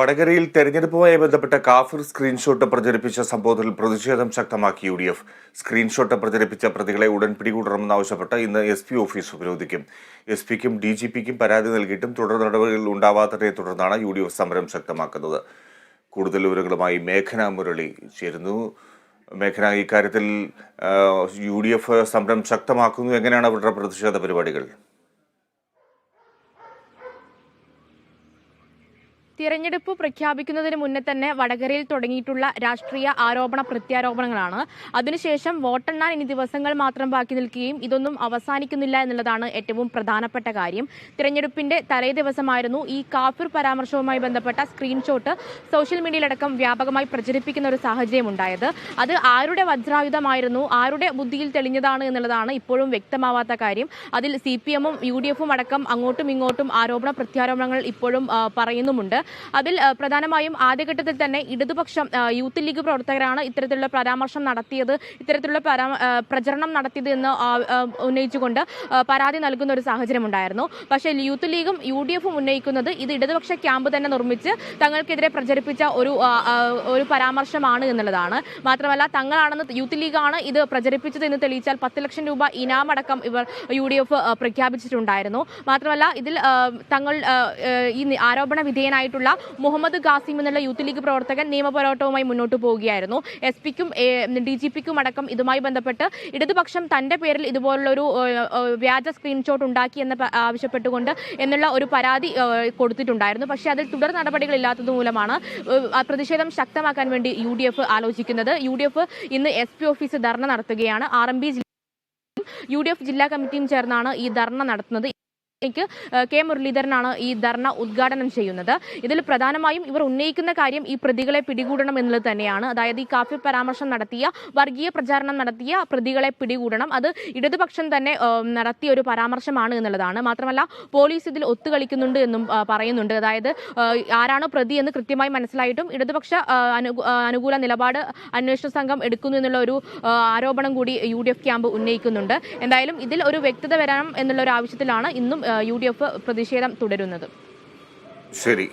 വടകരയിൽ തെരഞ്ഞെടുപ്പുമായി ബന്ധപ്പെട്ട കാഫിർ സ്ക്രീൻഷോട്ട് പ്രചരിപ്പിച്ച സംഭവത്തിൽ പ്രതിഷേധം ശക്തമാക്കി യു ഡി എഫ്. സ്ക്രീൻഷോട്ട് പ്രചരിപ്പിച്ച പ്രതികളെ ഉടൻ പിടികൂടണമെന്നാവശ്യപ്പെട്ട് ഇന്ന് എസ് പി ഓഫീസ് ഉപരോധിക്കും. എസ് പിക്കും ഡി ജി പിക്കും പരാതി നൽകിയിട്ടും തുടർ നടപടികൾ ഉണ്ടാവാത്തതിനെ തുടർന്നാണ് യു ഡി എഫ് സമരം ശക്തമാക്കുന്നത്. കൂടുതൽ വിവരങ്ങളുമായി മേഘന മുരളി ചേരുന്നു. മേഘന ഇക്കാര്യത്തിൽ യു ഡി എഫ് സമരം ശക്തമാക്കുന്നു. എങ്ങനെയാണ് അവരുടെ പ്രതിഷേധ പരിപാടികൾ? തിരഞ്ഞെടുപ്പ് പ്രഖ്യാപിക്കുന്നതിന് മുന്നേ തന്നെ വടകരയിൽ തുടങ്ങിയിട്ടുള്ള രാഷ്ട്രീയ ആരോപണ പ്രത്യാരോപണങ്ങളാണ്. അതിനുശേഷം വോട്ടെണ്ണാൻ ഇനി ദിവസങ്ങൾ മാത്രം ബാക്കി നിൽക്കുകയും ഇതൊന്നും അവസാനിക്കുന്നില്ല എന്നുള്ളതാണ് ഏറ്റവും പ്രധാനപ്പെട്ട കാര്യം. തിരഞ്ഞെടുപ്പിന്റെ തലേ ദിവസമായിരുന്നു ഈ കാഫിർ പരാമർശവുമായി ബന്ധപ്പെട്ട സ്ക്രീൻഷോട്ട് സോഷ്യൽ മീഡിയയിലടക്കം വ്യാപകമായി പ്രചരിപ്പിക്കുന്ന ഒരു സാഹചര്യം ഉണ്ടായത്. അത് ആരുടെ വജ്രായുധമായിരുന്നു ആരുടെ ബുദ്ധിയിൽ തെളിഞ്ഞതാണ് എന്നുള്ളതാണ് ഇപ്പോഴും വ്യക്തമാവാത്ത കാര്യം. അതിൽ സി പി എമ്മും യു ഡി എഫും അടക്കം അങ്ങോട്ടും ഇങ്ങോട്ടും ആരോപണ പ്രത്യാരോപണങ്ങൾ ഇപ്പോഴും പറയുന്നുമുണ്ട്. അതിൽ പ്രധാനമായും ആദ്യഘട്ടത്തിൽ തന്നെ ഇടതുപക്ഷം യൂത്ത് ലീഗ് പ്രവർത്തകരാണ് ഇത്തരത്തിലുള്ള പരാമർശം നടത്തിയത് ഇത്തരത്തിലുള്ള പ്രചരണം നടത്തിയത് എന്ന് ഉന്നയിച്ചുകൊണ്ട് പരാതി നൽകുന്ന ഒരു സാഹചര്യം ഉണ്ടായിരുന്നു പക്ഷേ യൂത്ത് ലീഗും യു ഡി എഫും ഉന്നയിക്കുന്നത് ഇത് ഇടതുപക്ഷ ക്യാമ്പ് തന്നെ നിർമ്മിച്ച് തങ്ങൾക്കെതിരെ പ്രചരിപ്പിച്ച ഒരു ഒരു പരാമർശമാണ് എന്നുള്ളതാണ്. മാത്രമല്ല തങ്ങളാണെന്ന് യൂത്ത് ലീഗാണ് ഇത് പ്രചരിപ്പിച്ചത് എന്ന് തെളിയിച്ചാൽ പത്ത് ലക്ഷം രൂപ ഇനാമടക്കം ഇവർ യു ഡി എഫ് പ്രഖ്യാപിച്ചിട്ടുണ്ടായിരുന്നു. മാത്രമല്ല ഇതിൽ തങ്ങൾ ഈ ആരോപണ വിധേയനായിട്ടുള്ള മുഹമ്മദ് ഖാസിം എന്നുള്ള യൂത്ത് ലീഗ് പ്രവർത്തകൻ നിയമപോരാട്ടവുമായി മുന്നോട്ട് പോവുകയായിരുന്നു. എസ് പിക്കും ഡി ജി പിക്കും അടക്കം ഇതുമായി ബന്ധപ്പെട്ട് ഇടതുപക്ഷം തന്റെ പേരിൽ ഇതുപോലുള്ളൊരു ആ, ആ, വ്യാജ സ്ക്രീൻഷോട്ട് ഉണ്ടാക്കി എന്ന് ആവശ്യപ്പെട്ടുകൊണ്ട് എന്നുള്ള ഒരു പരാതി കൊടുത്തിട്ടുണ്ടായിരുന്നു. പക്ഷേ അതിൽ തുടർ നടപടികളില്ലാത്തത് മൂലമാണ് പ്രതിഷേധം ശക്തമാക്കാൻ വേണ്ടി യു ഡി എഫ് ആലോചിക്കുന്നത്. യു ഡി എഫ് ഇന്ന് എസ് പി ഓഫീസ് ധർണ നടത്തുകയാണ്. R M B U D F ജില്ലാ കമ്മിറ്റിയും ചേർന്നാണ് ഈ ധർണ നടത്തുന്നത്. ക്ക് കെ മുരളീധരനാണ് ഈ ധർണ ഉദ്ഘാടനം ചെയ്യുന്നത്. ഇതിൽ പ്രധാനമായും ഇവർ ഉന്നയിക്കുന്ന കാര്യം ഈ പ്രതികളെ പിടികൂടണം എന്നുള്ളത് തന്നെയാണ്. അതായത് ഈ കാഫി പരാമർശം നടത്തിയ വർഗീയ പ്രചാരണം നടത്തിയ പ്രതികളെ പിടികൂടണം. അത് ഇടതുപക്ഷം തന്നെ നടത്തിയ ഒരു പരാമർശമാണ് എന്നുള്ളതാണ്. മാത്രമല്ല പോലീസ് ഇതിൽ ഒത്തുകളിക്കുന്നുണ്ട് എന്നും പറയുന്നുണ്ട്. അതായത് ആരാണോ പ്രതി എന്ന് കൃത്യമായി മനസ്സിലായിട്ടും ഇടതുപക്ഷ അനുകൂല നിലപാട് അന്വേഷണ സംഘം എടുക്കുന്നു എന്നുള്ള ഒരു ആരോപണം കൂടി യു ക്യാമ്പ് ഉന്നയിക്കുന്നുണ്ട്. എന്തായാലും ഇതിൽ ഒരു വ്യക്തത വരണം എന്നുള്ള ഒരു ആവശ്യത്തിലാണ് ഇന്നും യു ഡി എഫ് പ്രതിഷേധം തുടരുന്നത്. ശരി.